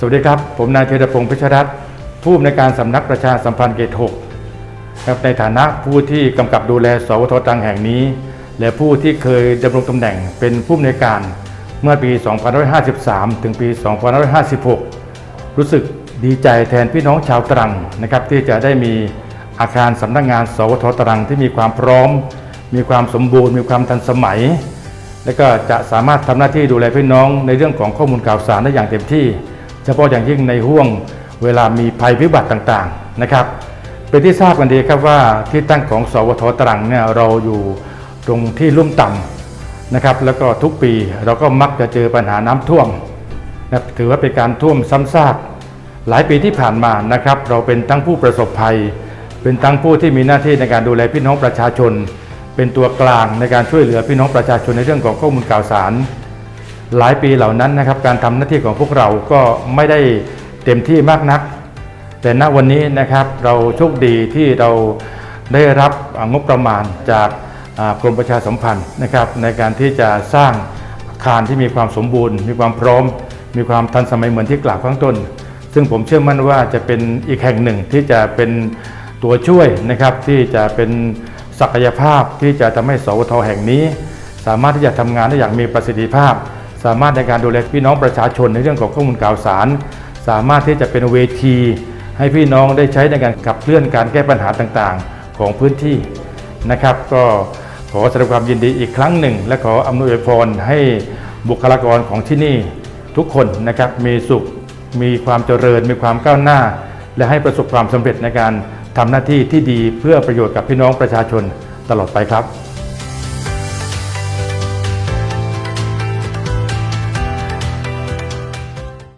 สวัสดีครับ ผมนายเทรพงศ์พิชรัตน์ผู้อำนวยการสำนักประชาสัมพันธ์เกตหกครับในฐานะผู้ที่กำกับดูแลสวทตรังแห่งนี้ และผู้ที่เคยดำรงตำแหน่งเป็นผู้อำนวยการเมื่อปี 2553 ถึงปี 2556 รู้สึกดีใจแทนพี่น้องชาวตรังนะครับที่จะได้มีอาคารสำนักงาน สวทตรังที่มีความพร้อม มีความสมบูรณ์ มีความทันสมัย และก็จะสามารถทำหน้าที่ดูแลพี่น้องในเรื่องของข้อมูลข่าวสารได้อย่างเต็มที่ เฉพาะอย่างยิ่งในห่วงเวลามีภัยพิบัติต่างๆนะครับ เป็นที่ทราบกันดีครับว่าที่ตั้งของสวทตรังเนี่ยเราอยู่ตรงที่ลุ่มต่ำนะครับแล้วก็ทุกปีเราก็มักจะเจอปัญหาน้ำท่วมนะถือว่าเป็นการท่วมซ้ำซากหลายปีที่ผ่านมานะครับ เราเป็นทั้งผู้ประสบภัย เป็นทั้งผู้ที่มีหน้าที่ในการดูแลพี่น้องประชาชน เป็นตัวกลางในการช่วยเหลือพี่น้องประชาชนในเรื่องของข้อมูลข่าวสาร หลายปีเหล่านั้นนะครับ การทำหน้าที่ของพวกเราก็ไม่ได้เต็มที่มากนัก แต่ณวันนี้นะครับเราโชคดีที่เราได้รับงบประมาณจากกรมประชาสัมพันธ์นะครับในการที่จะสร้างอาคารที่มีความสมบูรณ์ มีความพร้อม มีความทันสมัยเหมือนที่กล่าวข้างต้น ซึ่งผมเชื่อมั่นว่าจะเป็นอีกแห่งหนึ่งที่จะเป็นตัวช่วยนะครับที่จะเป็นศักยภาพที่จะทำให้สวทแห่งนี้ สามารถที่จะทำงานได้อย่างมีประสิทธิภาพ สามารถในการดูแลพี่น้องประชาชนในเรื่องของข้อมูลข่าวสาร สามารถที่จะเป็นเวที ให้พี่น้องได้ใช้ในการขับเคลื่อนการแก้ปัญหาต่างๆ ของพื้นที่นะครับ ก็ขอแสดงความยินดีอีกครั้งหนึ่ง และขออำนวยพรให้บุคลากรของที่นี่ทุกคนนะครับมีสุข มีความเจริญ มีความก้าวหน้า และให้ประสบความสำเร็จในการทำหน้าที่ที่ดีเพื่อประโยชน์กับพี่น้องประชาชนตลอดไปครับ